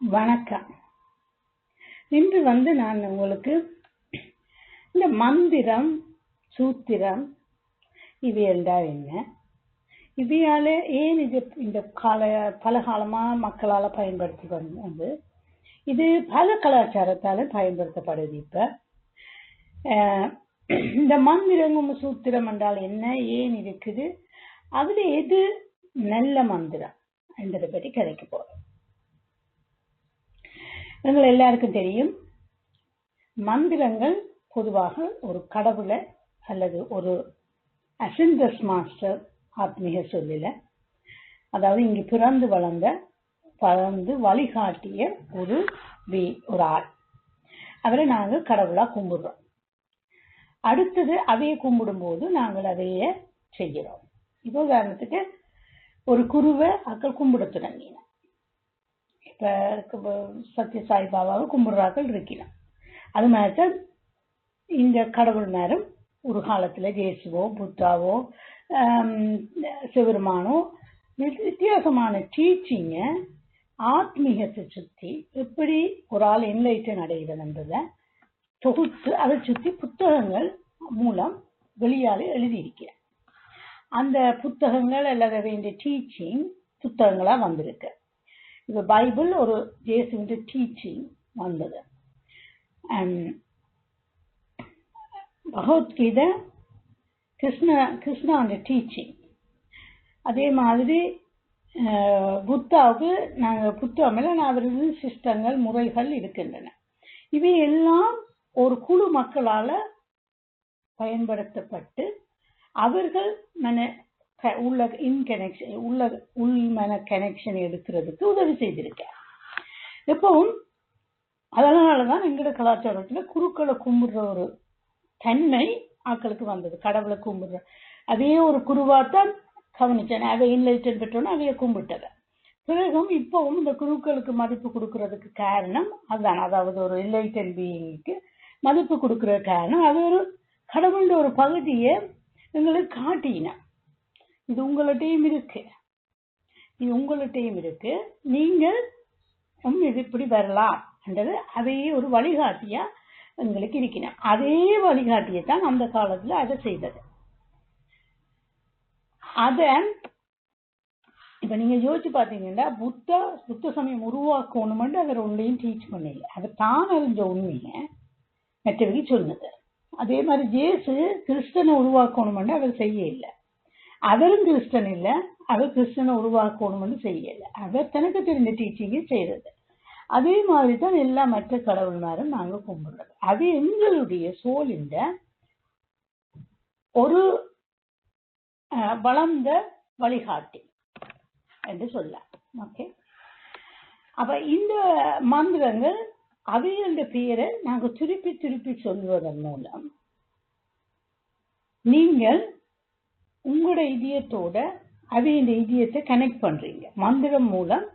வணக்கம். இன்று வந்து நான் உங்களுக்கு இந்த மந்திரம் சூத்திரம் இது என்றால் என்ன? இவையால ஏன் இது இந்த கால பல காலமா மக்களால பயன்படுத்தி வந்து இது பல கலாச்சாரத்தால பயன்படுத்தப்படுது இப்ப. அஹ் இந்த மந்திரம் சூத்திரம் என்றால் என்ன? ஏன் இருக்குது? அதுல எது நல்ல மந்திரம்? என்பதை பற்றி கிடைக்க போறோம். எங்கள் எல்லாருக்கும் தெரியும். மந்திரங்கள் பொதுவாக ஒரு கடவுளை அல்லது ஒரு அசெண்டஸ் மாஸ்டர் ஆத்மீக சொல்லில அதாவது இங்கு பிறந்து வளர்ந்த பறந்து வழிகாட்டிய ஒரு வி ஒரு ஆள். அவரை நாங்கள் கடவுளா கும்பிடுறோம். அடுத்தது அதையே கும்பிடும்போது நாங்கள் அதையே செய்கிறோம். இப்போ உதாரணத்துக்கு ஒரு குருவை அக்கள் கும்பிட தொடங்கின இப்ப சத்ய சாய்பாபாவை கும்பிடுறாக்கள் இருக்கலாம். அது மாதிரி இந்த கடவுள் நேரம் ஒரு காலத்துல ஜேசுவோ புத்தாவோ சிவருமானோ வித்தியாசமான டீச்சிங்க ஆத்மீகத்தை சுத்தி எப்படி ஒரு ஆள் என்லைட்டன் என்பதை தொகுத்து அதை சுத்தி புத்தகங்கள் மூலம் வெளியாலே எழுதியிருக்கிறேன் அந்த புத்தகங்கள் அல்லது வேண்டிய டீச்சிங் புத்தகங்களா வந்திருக்கு. இந்த பைபிள் ஒரு ஜேசுவின் டீச்சிங் வந்தது. பகவத்கீதை கிருஷ்ண கிருஷ்ணாண்ட டீச்சிங் அதே மாதிரி புத்தாவுக்கு நாங்கள் புத்தகம் அவரது சிஸ்டங்கள் முறைகள் இருக்கின்றன. இவை எல்லாம் ஒரு குழு மக்களால் பயன்படுத்தப்பட்டு அவர்கள் மன உள்ள இன் கனெக்ஷன் உள்ள உள்மன கனெக்ஷன் எடுக்கிறதுக்கு உதவி செய்திருக்கேன் இப்போ அதனால தான் எங்களோட கலாச்சாரத்தில் குருக்களை கும்பிடுற ஒரு தன்மை ஆக்களுக்கு வந்தது. கடவுளை கும்பிடுற அதே ஒரு குருவாத்தான் கவனிச்சேன் அவை இன்லைட்டன் பெற்றோன்னு அவைய கும்பிட்டத. பிறகும் இப்பவும் இந்த குருக்களுக்கு மதிப்பு கொடுக்கறதுக்கு காரணம் அதுதான் அதாவது ஒரு இன்லைட்டன் பீயிங்க்கு மதிப்பு கொடுக்கற காரணம் அது ஒரு கடவுளோட ஒரு பகுதியை எங்களுக்கு காட்டின இது உங்கள்கிட்டையும் இருக்கு. இது உங்கள்கிட்டையும் இருக்கு. நீங்கள் இது இப்படி வரலாம் என்றது அதையே ஒரு வழிகாட்டியா எங்களுக்கு இருக்கணும் அதே வழிகாட்டியை தான் அந்த காலத்துல அதை செய்தது. அத இப்ப நீங்க யோசிச்சு பாத்தீங்கன்னா புத்த புத்த சமயம் உருவாக்கணுமெண்டு அவர் ஒன்றையும் டீச் பண்ணல. அதை தான் அறிஞ்ச உண்மையை மற்றவங்க சொன்னது. அதே மாதிரி ஜேசு கிறிஸ்டனை உருவாக்கணுமெண்டு அவர் செய்ய இல்லை அவரும் கிறிஸ்டன் இல்ல. அவர் கிறிஸ்டனை உருவாக்கணும்னு செய்யல. அவர் தனக்கு தெரிஞ்ச டீச்சிங்கை செய்யறது. அதே மாதிரி தான் எல்லா மற்ற கடவுள்மாரும் நாங்க கும்பிடுறது. அது எங்களுடைய சோலிந்த ஒரு வளர்ந்த வழிகாட்டி என்று சொல்ல ஓகே அப்ப இந்த மந்திரங்கள் அவையோட பெயரை நாங்க திருப்பி திருப்பி சொல்வதன் மூலம் நீங்கள் உங்களோட இதயத்தோட அவையோட இதயத்தை கனெக்ட் பண்றீங்க. மந்திரம் மூலம்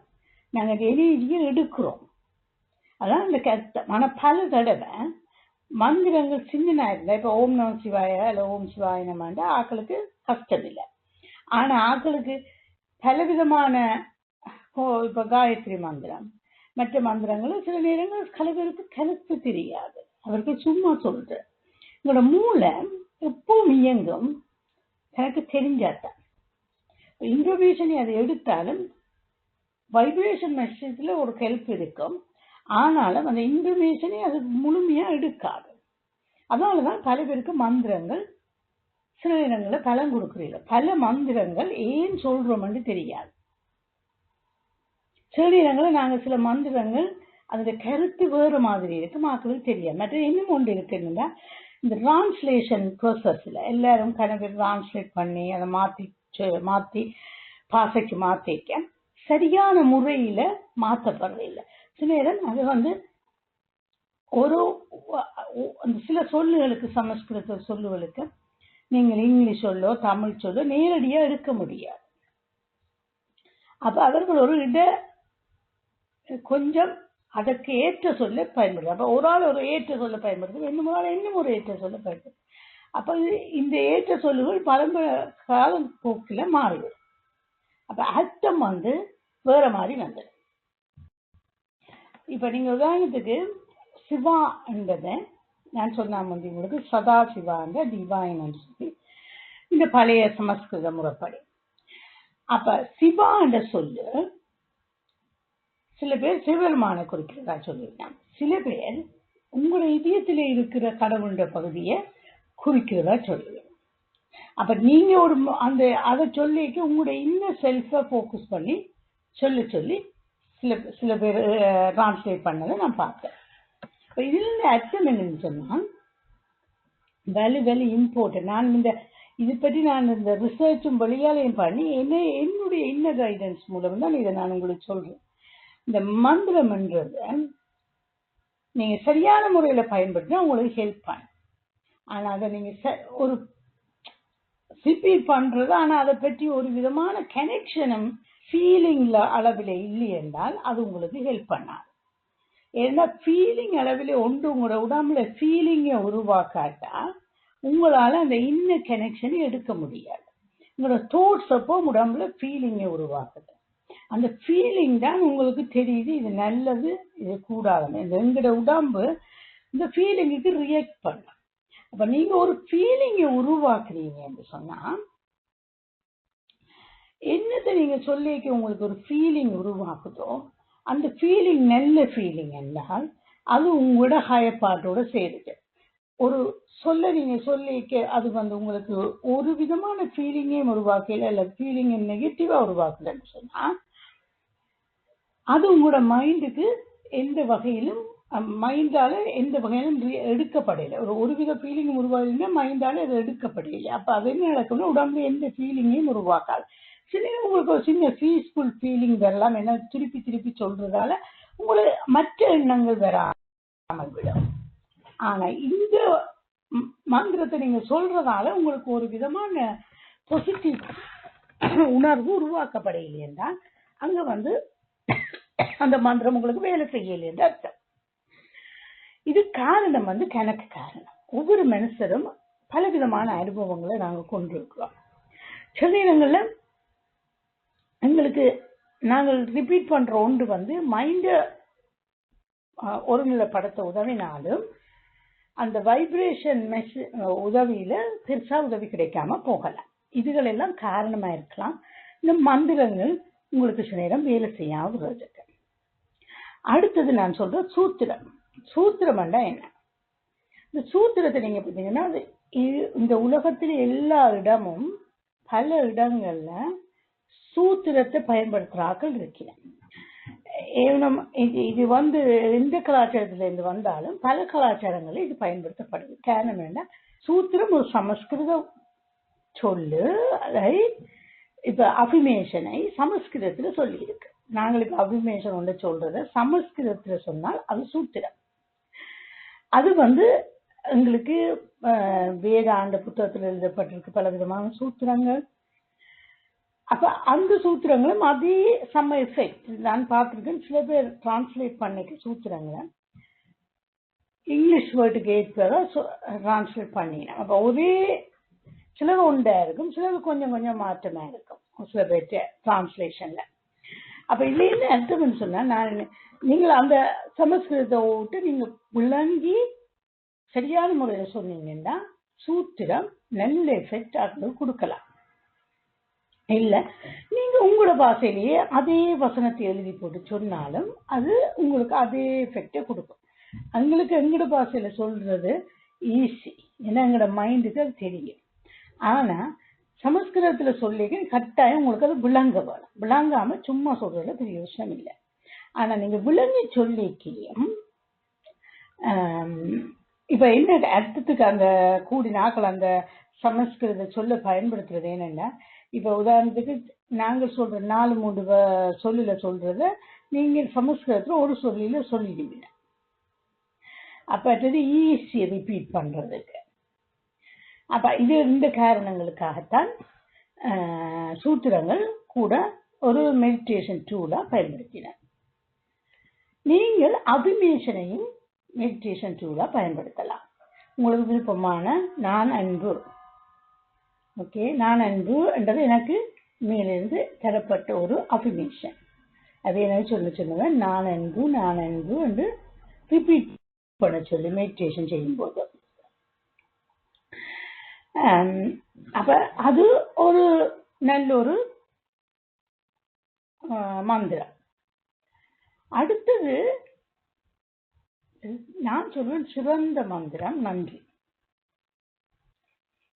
நாங்கள் எனர்ஜியை எடுக்கிறோம். அதான் இந்த கருத்து. ஆனால் பல தடவை மந்திரங்கள் சின்னனா இருந்தா இப்போ ஓம் நம சிவாய இல்லை ஓம் சிவாய நம்மாண்டா ஆக்களுக்கு கஷ்டம் இல்லை. ஆனால் ஆக்களுக்கு பலவிதமான இப்போ காயத்ரி மந்திரம். மற்ற மந்திரங்களும் சில நேரங்கள் சில பேருக்கு கருத்து தெரியாது. அவருக்கு சும்மா சொல்ற உங்களோட மூளை எப்பவும் இயங்கும். தனக்கு தெரிஞ்சாதான் இன்ஃபர்மேஷன் அதை எடுத்தாலும் வைப்ரேஷன் மெசேஜ்ல ஒரு ஹெல்ப் இருக்கும். ஆனாலும் அந்த இன்ஃபர்மேஷனை அது முழுமையா எடுக்காது. அதனாலதான் பல பேருக்கு மந்திரங்கள் சில நேரங்களில் பலம் கொடுக்குறீங்க பல மந்திரங்கள் ஏன் சொல்கிறோம்னு தெரியாது. சில நேரங்களில் நாங்கள் சில மந்திரங்கள் அதோட கருத்து வேறு மாதிரி இருக்கு மக்களுக்கு தெரியாது. மற்ற இன்னும் ஒன்று இருக்குன்னா இந்த டிரான்ஸ்லேஷன் ப்ரோசஸ்ல எல்லாரும் கணக்கு டிரான்ஸ்லேட் பண்ணி அதை மாத்தி மாத்தி பாசைக்கு மாத்திக்க சரியான முறையில மாற்றப்படுறதில்ல சில நேரம் அது வந்து ஒரு சில சொல்லுகளுக்கு சமஸ்கிருத சொல்லுகளுக்கு நீங்கள் இங்கிலீஷ் சொல்லோ தமிழ் சொல்லோ நேரடியா எடுக்க முடியாது. அப்போ அவர்கள் ஒரு இட கொஞ்சம் அதற்கு ஏற்ற சொல்ல பயன்படுது. அப்போ ஒரு ஆள் ஒரு ஏற்ற சொல்ல பயன்படுது இன்னும் ஆள் இன்னும் ஒரு ஏற்ற சொல்ல பயன்படுது. அப்போ இந்த ஏற்ற சொல்லுகள் பரம்பரை காலம் போக்கில் மாறிவிடும் அப்போ அர்த்தம் வந்து வேற மாதிரி வந்தது. இப்போ நீங்கள் உதாரணத்துக்கு சிவா என்றதை நான் சொன்ன முந்தி உங்களுக்கு சதா சிவாங்க டிவைன் சொல்லி இந்த பழைய சமஸ்கிருத முறைப்படி. அப்ப சிவா என்ற சொல்லு சில பேர் சிவபெருமானை குறிக்கிறதா சொல்லியிருக்காங்க. சில பேர் உங்களோட இதயத்துல இருக்கிற கடவுளுடைய பகுதியை குறிக்கிறதா சொல்லுவேன் அப்ப நீங்க ஒரு அந்த அதை சொல்லிட்டு உங்களோட இன்னும் செல்ஃபை ஃபோக்கஸ் பண்ணி சொல்லி சொல்லி சில சில பேர் டிரான்ஸ்லேட் பண்ணதை நான் பார்த்தேன். இப்போ இதுல இருந்து அர்த்தம் என்னன்னு சொன்னா வெலி வெலி இம்பார்ட்டன்ட் நான் இந்த இது பற்றி நான் இந்த ரிசர்ச்சும் வழியாலையும் பண்ணி என்ன என்னுடைய இன்ன கைடன்ஸ் மூலம் தான் இதை நான் உங்களுக்கு சொல்றேன். இந்த மந்திரம்ன்றத நீங்க சரியான முறையில பயன்படுத்தினா உங்களுக்கு ஹெல்ப் பண்ணும் ஆனா அதை நீங்க ச- ஒரு ரிப்பீட் பண்றது ஆனா அதை பற்றி ஒரு விதமான கனெக்ஷனும் ஃபீலிங்ல அளவில் இல்லை என்றால் அது உங்களுக்கு ஹெல்ப் பண்ணாது. ஏன்னா ஃபீலிங் அளவில் ஒன்று உங்களோட உடம்புல ஃபீலிங்கை உருவாக்காட்டா உங்களால அந்த இன்ன கனெக்ஷனை எடுக்க முடியாது. உங்களோட தோட்ஸ் அப்போ உடம்புல ஃபீலிங்கை உருவாக்குது. அந்த ஃபீலிங் தான் உங்களுக்கு தெரியுது இது நல்லது இது கூடாதுன்னு. இந்த எங்களோட உடம்பு இந்த ஃபீலிங்குக்கு ரியாக்ட் பண்ணும். அப்ப நீங்க ஒரு ஃபீலிங்கை உருவாக்குறீங்க என்று சொன்னா என்னத்தை நீங்க சொல்லிக்க உங்களுக்கு ஒரு ஃபீலிங் உருவாக்குதோ அந்த ஃபீலிங் நல்ல ஃபீலிங் என்றால் அது உங்களோட ஹயப்பாட்டோட சேருது. ஒரு சொல்ல நீங்கள் சொல்லிக்க அது வந்து உங்களுக்கு ஒரு விதமான ஃபீலிங்கையும் உருவாக்கல இல்ல ஃபீலிங்கை நெகட்டிவாக உருவாக்கலன்னு சொன்னா அது உங்களோட மைண்டுக்கு எந்த வகையிலும் மைண்டால எந்த வகையிலும் எடுக்கப்படையில எடுக்கப்படல. ஒரு ஒருவித ஃபீலிங் உருவாகலைன்னா மைண்டால அது எடுக்கப்படையில அப்ப அது என்ன நடக்கும்னா உடம்புல எந்த ஃபீலிங்கையும் உருவாக்காது சில உங்களுக்கு ஒரு சின்ன பீஸ்ஃபுல் ஃபீலிங் வரலாம். என்ன திருப்பி திருப்பி சொல்றதால உங்களுக்கு மற்ற எண்ணங்கள் வராமல் விடும். ஆனா இந்த மந்திரத்தை நீங்க சொல்றதால உங்களுக்கு ஒரு விதமான பாசிட்டிவ் உணர்வு உருவாக்கப்படையில்லை என்றால் அங்க வந்து அந்த மந்திரம் உங்களுக்கு வேலை செய்யலை என்று அர்த்தம். இது காரணம் வந்து கணக்கு காரணம். ஒவ்வொரு மனுஷரும் பலவிதமான அனுபவங்களை நாங்க கொண்டிருக்கிறோம். சில நேரங்கள்ல எங்களுக்கு நாங்கள் ரிப்பீட் பண்ற ஒன்று வந்து மைண்ட ஒருநிலைப்படுத்த உதவினாலும் அந்த வைப்ரேஷன் மெஷ் உதவியில பெருசா உதவி கிடைக்காம போகலாம் இதுகள் எல்லாம் காரணமா இருக்கலாம். இந்த மந்திரங்கள் உங்களுக்கு சில நேரம் வேலை செய்யாம விடுறதுக்கு அடுத்தது நான் சொல்ற சூத்திரம். சூத்திரம்னா என்ன? இந்த சூத்திரத்தை நீங்க பார்த்தீங்கன்னா அது இ- இந்த உலகத்தில் எல்லா இடமும் பல இடங்கள்ல சூத்திரத்தை பயன்படுத்துறாக்கள் இருக்கிறேன் இது இது வந்து எந்த கலாச்சாரத்துல இருந்து வந்தாலும் பல கலாச்சாரங்களில் இது பயன்படுத்தப்படுது. காரணம் என்ன? சூத்திரம் ஒரு சமஸ்கிருத சொல்லு அதை இப்ப அபிமேஷனை சமஸ்கிருதத்துல சொல்லி இருக்கு நாங்கள் அபிமேஷன் ஒன்று சொல்றது. சமஸ்கிருதத்தில் சொன்னால் அது சூத்திரம். அது வந்து எங்களுக்கு அஹ், புத்தகத்தில் எழுதப்பட்டிருக்கு பல விதமான சூத்திரங்கள். அப்ப அந்த சூத்திரங்களும் அதே சம எஃபெக்ட் நான் பார்த்துருக்கேன் சில பேர் டிரான்ஸ்லேட் பண்ணிக்க சூத்திரங்களை. இங்கிலீஷ் வேர்டுக்கு ஏற்பதான் டிரான்ஸ்லேட் பண்ணினேன் அப்போ ஒரே சிலது உண்டா இருக்கும் சிலது கொஞ்சம் கொஞ்சம் மாற்றமா இருக்கும். சில பேர்ட்ட டிரான்ஸ்லேஷன்ல அப்ப இதுல என்ன அர்த்தம்னு சொன்னா நான் நீங்கள் அந்த சமஸ்கிருதத்தை விட்டு நீங்க விளங்கி சரியான முறையில சொன்னீங்கன்னா சூத்திரம் நல்ல எஃபெக்ட் அது கொடுக்கலாம். இல்ல நீங்க உங்களோட பாஷையிலேயே அதே வசனத்தை எழுதி போட்டு சொன்னாலும் அது உங்களுக்கு அதே எஃபெக்டை கொடுக்கும். எங்களுக்கு எங்களோட பாஷையில சொல்றது ஈஸி ஏன்னா எங்களோட மைண்டுக்கு அது தெரியும். ஆனா சமஸ்கிருதத்துல சொல்லிக்க கட்டாயம் உங்களுக்கு அது விளங்க வேணும். விளங்காம சும்மா சொல்றதுல பெரிய விஷயம் இல்லை. ஆனா நீங்க விளங்கி சொல்லிக்கையும் இப்ப என்ன அர்த்தத்துக்கு அந்த கூடி நாட்கள் அந்த சமஸ்கிருத சொல்ல பயன்படுத்துறது என்னன்னா இப்ப உதாரணத்துக்கு நாங்கள் சொல்ற நாலு மூணு சொல்லில சொல்றத நீங்க சமஸ்கிருதத்துல ஒரு சொல்லில சொல்லிடுவீங்க. அப்ப அது ஈஸி ரிப்பீட் பண்றதுக்கு. அப்ப இது இந்த காரணங்களுக்காகத்தான் ஆஹ், சூத்திரங்கள் கூட ஒரு மெடிடேஷன் டூலா பயன்படுத்தினார் நீங்கள் அபிமேஷனையும் மெடிடேஷன் டூலா பயன்படுத்தலாம். உங்களுக்கு விருப்பமான நான் அன்பு ஓகே நான் அன்பு என்றது எனக்கு மேலிருந்து தரப்பட்ட ஒரு அபிமேஷன் அது என்ன சொல்ல சொல்லுங்க? நான் அன்பு நான் அன்பு என்று ரிப்பீட் பண்ண சொல்லி மெடிடேஷன் செய்யும்போது. போது அப்ப அது ஒரு நல்ல ஒரு மந்திரம் அடுத்தது நான் சொல்வேன் சிறந்த மந்திரம் நன்றி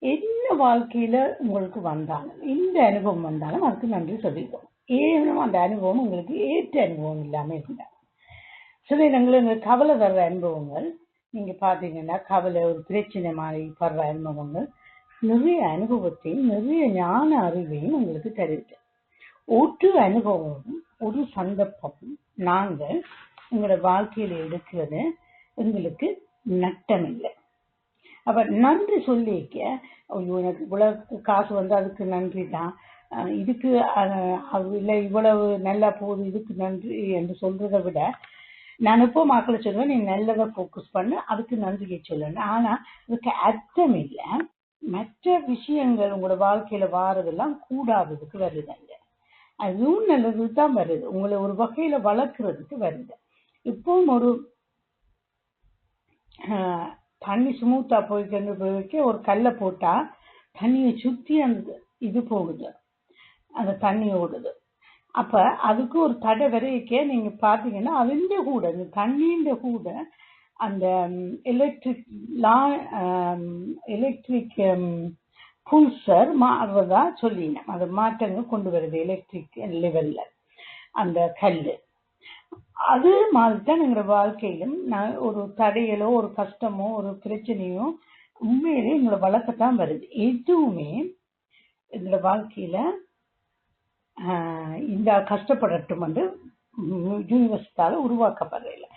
என்ன வாழ்க்கையில உங்களுக்கு வந்தாலும் எந்த அனுபவம் வந்தாலும் அதுக்கு நன்றி சொல்லிடுவோம் ஏனும் அந்த அனுபவம் உங்களுக்கு ஏற்ற அனுபவம் இல்லாம இருந்தா சில இடங்களில் இந்த கவலை வர்ற அனுபவங்கள் நீங்க பாத்தீங்கன்னா கவலை ஒரு பிரச்சனை மாதிரி படுற அனுபவங்கள் நிறைய அனுபவத்தையும் நிறைய ஞான அறிவையும் உங்களுக்கு தருது ஒரு அனுபவமும் ஒரு சந்தர்ப்பம் நாங்கள் உங்களோட வாழ்க்கையில எடுக்கிறது எங்களுக்கு நட்டம் இல்லை அப்ப நன்றி சொல்லிக்க ஐயோ எனக்கு இவ்வளவு காசு வந்து அதுக்கு நன்றி தான். இதுக்கு அது இல்லை இவ்வளவு நல்லா போகுது இதுக்கு நன்றி என்று சொல்றதை விட நான் இப்போ மக்களை சொல்லுவேன் நீ நல்லதை ஃபோக்கஸ் பண்ணு அதுக்கு நன்றியை சொல்லணும் ஆனா இதுக்கு அர்த்தம் இல்லை. மற்ற விஷயங்கள் உங்களோட வாழ்க்கையில வாரதெல்லாம் கூடாததுக்கு வருதுங்க அதுவும் நல்லது தான் வருது. உங்களை ஒரு வகையில வளர்க்கறதுக்கு வருது. இப்பவும் ஒரு ஆஹ், தண்ணி ஸ்மூத்தா போய்க்கொண்டு போய்க்க ஒரு கல்லை போட்டா தண்ணியை சுத்தி அந்த இது போகுது. அந்த தண்ணி ஓடுது. அப்ப அதுக்கு ஒரு தடை வரைக்க நீங்க பாத்தீங்கன்னா அதிന്റെ கூட இந்த தண்ணியின் கூட அந்த எலக்ட்ரிக் லா எலக்ட்ரிக் புல்சர் மாறுறதா சொல்லினோம் அது மாற்றங்கள் கொண்டு வருது எலக்ட்ரிக் லெவல்ல அந்த கல் அது மாதிரி தான் எங்களோட வாழ்க்கையிலும் நான் ஒரு தடையலோ ஒரு கஷ்டமோ ஒரு பிரச்சனையோ உண்மையிலே எங்களை வளர்க்கத்தான் வருது. எதுவுமே எங்களோட வாழ்க்கையில இந்த கஷ்டப்படட்டும் என்று யூனிவர்சிட்டால உருவாக்கப்படுறதில்ல.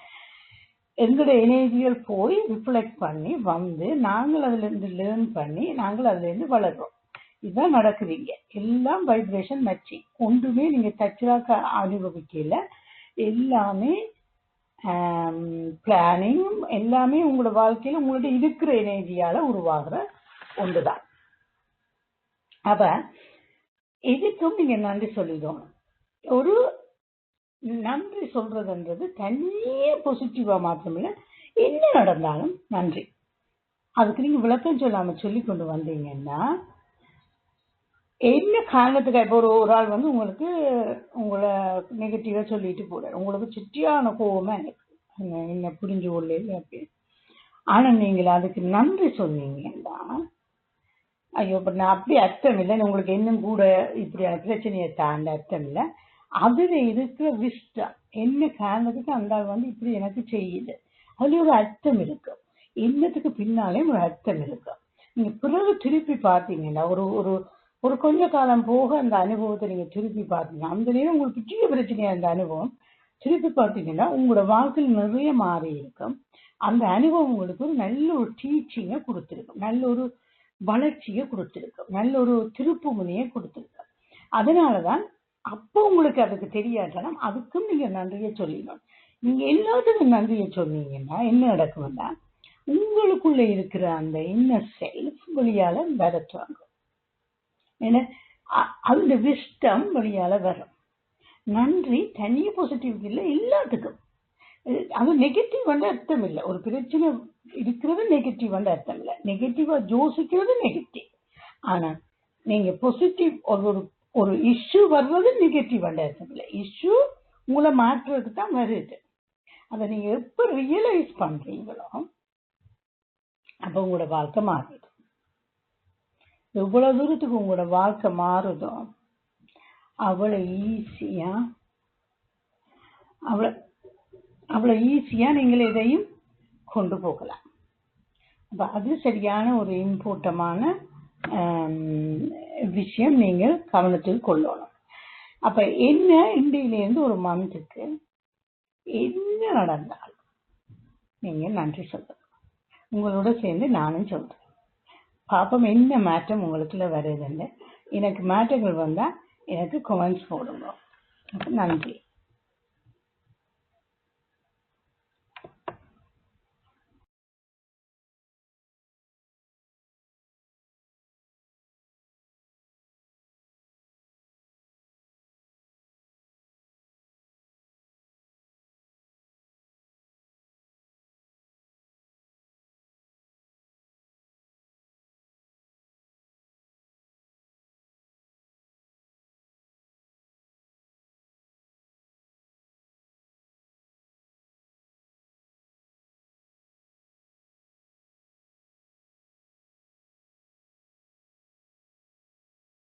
எங்களுடைய எனர்ஜிகள் போய் ரிஃப்ளெக்ட் பண்ணி வந்து நாங்கள் அதுலேருந்து லேர்ன் பண்ணி நாங்கள் அதுலேருந்து வளர்றோம். இதுதான் நடக்குதுங்க. எல்லாம் வைப்ரேஷன் மேட்சிங் ஒன்றுமே நீங்கள் தச்சராக அனுபவிக்கல. எல்லாமே பிளானிங் எல்லாமே உங்களோட வாழ்க்கையில் உங்களோட இருக்கிற எனர்ஜியால் உருவாகிற ஒன்று தான் அப்போ எதுக்கும் நீங்கள் நன்றி சொல்லிடுவோம் ஒரு நன்றி சொல்றதுன்றது தனியே பாசிட்டிவா மாத்திரமில்ல. என்ன நடந்தாலும் நன்றி. அதுக்கு நீங்க விளக்கம் சொல்லாம சொல்லி கொண்டு வந்தீங்கன்னா என்ன காரணத்துக்கு இப்போ ஒரு ஒரு ஆள் வந்து உங்களுக்கு உங்களை நெகட்டிவா சொல்லிட்டு போறாரு. உங்களுக்கு சுற்றியான கோவமா எனக்கு. என்ன- புரிஞ்சு கொள்ள அப்படின்னு ஆனா நீங்கள் அதுக்கு நன்றி சொன்னீங்கன்னா ஐயோ இப்ப நான் அப்படி அர்த்தம் இல்லை உங்களுக்கு இன்னும் கூட இப்படியான பிரச்சனையை தாண்ட அர்த்தம் இல்லை அதுல இருக்கிற விஷ்டம் என்ன காரணத்துக்கு அந்த ஆள் வந்து இப்படி எனக்கு செய்யுது? அதுல ஒரு அர்த்தம் இருக்கும் என்னத்துக்கு பின்னாலே ஒரு அர்த்தம் இருக்கும் நீங்க பிறகு திருப்பி பார்த்தீங்கன்னா ஒரு ஒரு ஒரு கொஞ்ச காலம் போக அந்த அனுபவத்தை நீங்க திருப்பி பார்த்தீங்க அந்த நேரம் உங்களுக்கு பெரிய பிரச்சனையா அந்த அனுபவம் திருப்பி பார்த்தீங்கன்னா உங்களோட வாழ்க்கையில் நிறைய மாறி இருக்கும் அந்த அனுபவம் உங்களுக்கு ஒரு நல்ல ஒரு டீச்சிங்கை கொடுத்துருக்கும் நல்ல ஒரு வளர்ச்சியை கொடுத்துருக்கும் நல்ல ஒரு திருப்பு முனையை கொடுத்துருக்கும் அதனாலதான் அப்போ உங்களுக்கு அதுக்கு தெரியாட்டாலும் அதுக்கும் நீங்க நன்றியை சொல்லிடணும். நீங்க எல்லாத்துக்கும் நன்றியை சொன்னீங்கன்னா என்ன நடக்கும்னா உங்களுக்குள்ள இருக்கிற அந்த இன்னர் செல்ஃப் வழியால வரத்துவாங்க ஏன்னா அ- அந்த விஷ்டம் வழியால வரும். நன்றி தனிய பாசிட்டிவ் இல்லை எல்லாத்துக்கும். அது நெகட்டிவ் வந்து அர்த்தம் இல்லை. ஒரு பிரச்சனை இருக்கிறது நெகட்டிவ் வந்து அர்த்தம் இல்லை. நெகட்டிவா யோசிக்கிறது நெகட்டிவ் ஆனா நீங்க பாசிட்டிவ் ஒரு ஒரு- இஷ்யூ வர்றது நெகட்டிவ் வந்து இல்லை. இஷ்யூ உங்களை மாற்றுறதுக்கு தான் வருது. அதை நீங்க எப்ப ரியலைஸ் பண்றீங்களோ அப்ப உங்களோட வாழ்க்கை மாறிடும். எவ்வளவு தூரத்துக்கு உங்களோட வாழ்க்கை மாறுதோ அவ்வளவு ஈஸியா அவ்வளோ அவ்வளவு ஈஸியா நீங்கள் இதையும் கொண்டு போகலாம். அப்ப அது சரியான ஒரு இம்பார்ட்டமான விஷயம் நீங்கள் கவனத்தில் கொள்ளணும். அப்ப என்ன இந்தியிலிருந்து ஒரு மந்த்துக்கு என்ன நடந்தாலும் நீங்க நன்றி சொல்லணும். உங்களோட சேர்ந்து நானும் சொல்றேன். பாப்போம் என்ன மாற்றம் உங்களுக்குள்ள வருதுன்னு. எனக்கு மாற்றங்கள் வந்தா எனக்கு கமெண்ட்ஸ் போடுங்க. நன்றி.